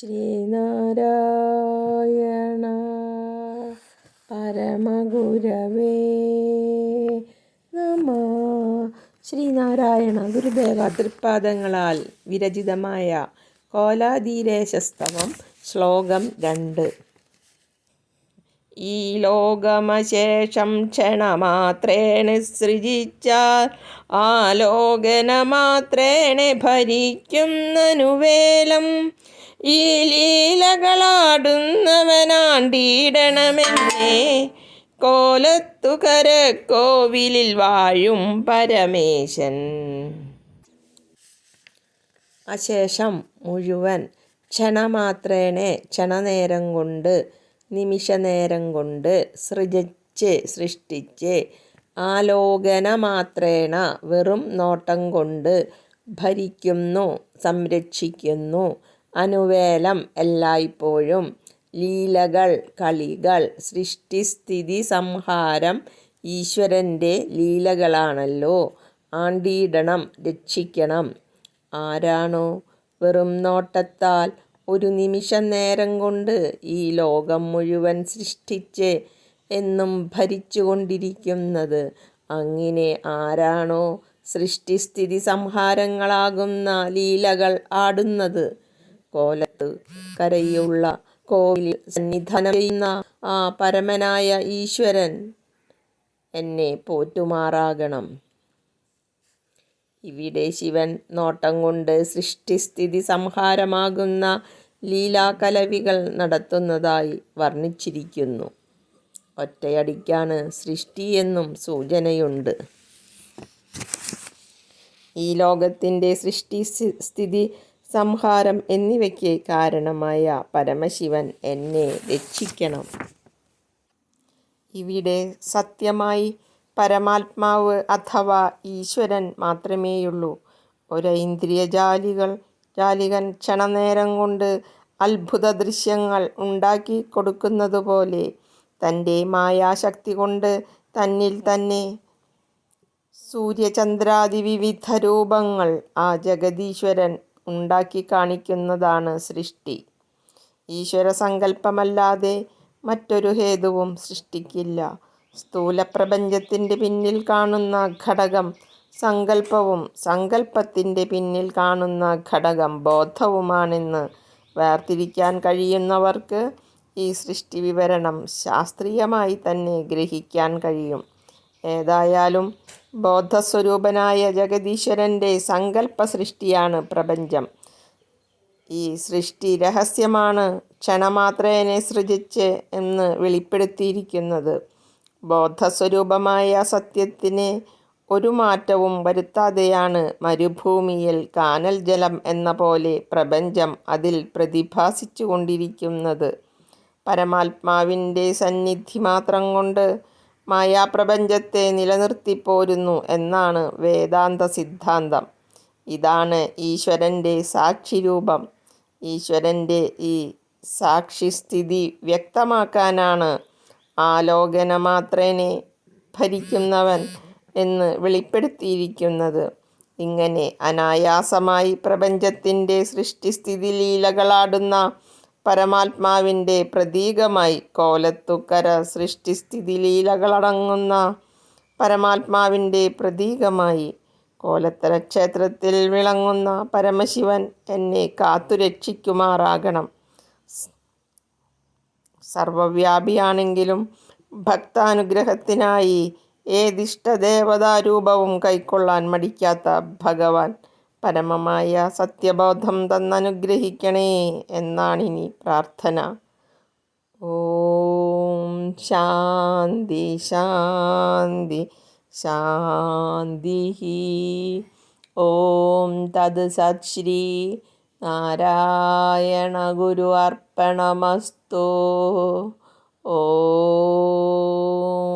ശ്രീനാരായണ. പരമഗുരവേ നമ. ശ്രീനാരായണ ഗുരുദേവ തൃപ്പാദങ്ങളാൽ വിരചിതമായ കോലാധീരേശസ്തവം ശ്ലോകം രണ്ട്. ഈ ലോകമശേഷം ക്ഷണമാത്രേണ സൃജിച്ചാൽ ആലോകനമാത്രേണ ഭരിക്കുന്നനുവേലം ഈ ലീലകളാടുന്നവനാണ്ടിടണമെന്നേ. കോലത്തുകര കോവിലിൽ വാഴും പരമേശൻ. അശേഷം മുഴുവൻ ക്ഷണമാത്രേണെ ക്ഷണനേരം കൊണ്ട് നിമിഷനേരം കൊണ്ട് സൃജിച്ച് സൃഷ്ടിച്ച് ആലോകനമാത്രേണ വെറും നോട്ടം കൊണ്ട് ഭരിക്കുന്നു സംരക്ഷിക്കുന്നു അനുവേലം എല്ലായ്പ്പോഴും. ലീലകൾ കളികൾ സൃഷ്ടിസ്ഥിതി സംഹാരം ഈശ്വരന്റെ ലീലകളാണല്ലോ. ആണ്ടിയിടണം രക്ഷിക്കണം. ആരാണോ വെറും നോട്ടത്താൽ ഒരു നിമിഷം നേരം കൊണ്ട് ഈ ലോകം മുഴുവൻ സൃഷ്ടിച്ച് എന്നും ഭരിച്ചു കൊണ്ടിരിക്കുന്നത്. അങ്ങനെ ആരാണോ സൃഷ്ടിസ്ഥിതി സംഹാരങ്ങളാകുന്ന ലീലകൾ ആടുന്നത്? കോലത്ത് കരയുള്ള കോവിലിൽ സന്നിധാനം ചെയ്യുന്ന ആ പരമനായ ഈശ്വരൻ എന്നെ പോറ്റുമാറാകണം. ഇവിടെ ശിവൻ നോട്ടം കൊണ്ട് സൃഷ്ടിസ്ഥിതി സംഹാരമാകുന്ന ലീലാകലവികൾ നടത്തുന്നതായി വർണിച്ചിരിക്കുന്നു. ഒറ്റയടിക്കാണ് സൃഷ്ടി എന്നും സൂചനയുണ്ട്. ഈ ലോകത്തിന്റെ സൃഷ്ടി സ്ഥിതി സംഹാരം എന്നിവയ്ക്ക് കാരണമായ പരമശിവൻ എന്നെ രക്ഷിക്കണം. ഇവിടെ സത്യമായി പരമാത്മാവ് അഥവാ ഈശ്വരൻ മാത്രമേയുള്ളൂ. ഒരൈന്ദ്രിയജാലികൾ ജാലികൻ ക്ഷണനേരം കൊണ്ട് അത്ഭുത ദൃശ്യങ്ങൾ ഉണ്ടാക്കി കൊടുക്കുന്നതുപോലെ തന്റെ മായാശക്തി കൊണ്ട് തന്നിൽ തന്നെ സൂര്യചന്ദ്രാദി വിവിധ രൂപങ്ങൾ ആ ജഗദീശ്വരൻ ഉണ്ടാക്കി കാണിക്കുന്നതാണ് സൃഷ്ടി. ഈശ്വര സങ്കല്പമല്ലാതെ മറ്റൊരു ഹേതുവും സൃഷ്ടിക്കില്ല. സ്ഥൂലപ്രപഞ്ചത്തിന്റെ പിന്നിൽ കാണുന്ന ഘടകം സങ്കല്പവും സങ്കല്പത്തിന്റെ പിന്നിൽ കാണുന്ന ഘടകം ബോധവുമാണെന്ന് വേർതിരിക്കാൻ കഴിയുന്നവർക്ക് ഈ സൃഷ്ടി വിവരണം ശാസ്ത്രീയമായി തന്നെ ഗ്രഹിക്കാൻ കഴിയും. ഏതായാലും ബോധസ്വരൂപനായ ജഗദീശ്വരന്റെ സങ്കല്പ സൃഷ്ടിയാണ് പ്രപഞ്ചം. ഈ സൃഷ്ടി രഹസ്യമാണ് ക്ഷണമാത്രേനെ സൃജിച്ച് എന്ന് വെളിപ്പെടുത്തിയിരിക്കുന്നത്. ബോധസ്വരൂപമായ സത്യത്തിന് ഒരു മാറ്റവും വരുത്താതെയാണ് മരുഭൂമിയിൽ കാനൽ ജലം എന്ന പോലെ പ്രപഞ്ചം അതിൽ പ്രതിഭാസിച്ചു കൊണ്ടിരിക്കുന്നത് പരമാത്മാവിന്റെ സന്നിധി മാത്രം കൊണ്ട് മായാപ്രപഞ്ചത്തെ നിലനിർത്തിപ്പോരുന്നു എന്നാണ് വേദാന്ത സിദ്ധാന്തം. ഇതാണ് ഈശ്വരന്റെ സാക്ഷിരൂപം. ഈശ്വരന്റെ ഈ സാക്ഷിസ്ഥിതി വ്യക്തമാക്കാനാണ് ആലോകനമാത്രേനെ ഭരിക്കുന്നവൻ എന്ന് വെളിപ്പെടുത്തിയിരിക്കുന്നത്. ഇങ്ങനെ അനായാസമായി പ്രപഞ്ചത്തിന്റെ സൃഷ്ടിസ്ഥിതി ലീലകളാടുന്ന പരമാത്മാവിന്റെ പ്രതീകമായി കോലത്തുക്കര സൃഷ്ടിസ്ഥിതി ലീലകളടങ്ങുന്ന പരമാത്മാവിന്റെ പ്രതീകമായി കോലത്തര ക്ഷേത്രത്തിൽ വിളങ്ങുന്ന പരമശിവൻ എന്നെ കാത്തുരക്ഷിക്കുമാറാകണം. സർവവ്യാപിയാണെങ്കിലും ഭക്താനുഗ്രഹത്തിനായി ഏതിഷ്ടദേവതാരൂപവും കൈക്കൊള്ളാൻ മടിക്കാത്ത ഭഗവാൻ പരമമായ സത്യബോധം തന്നനുഗ്രഹിക്കണേ എന്നാണിനി പ്രാർത്ഥന. ഓം ശാന്തി ശാന്തി ശാന്തി ഓം തത് സത് ശ്രീ നാരായണ ഗുരു അർപ്പണമസ്തു. ഓം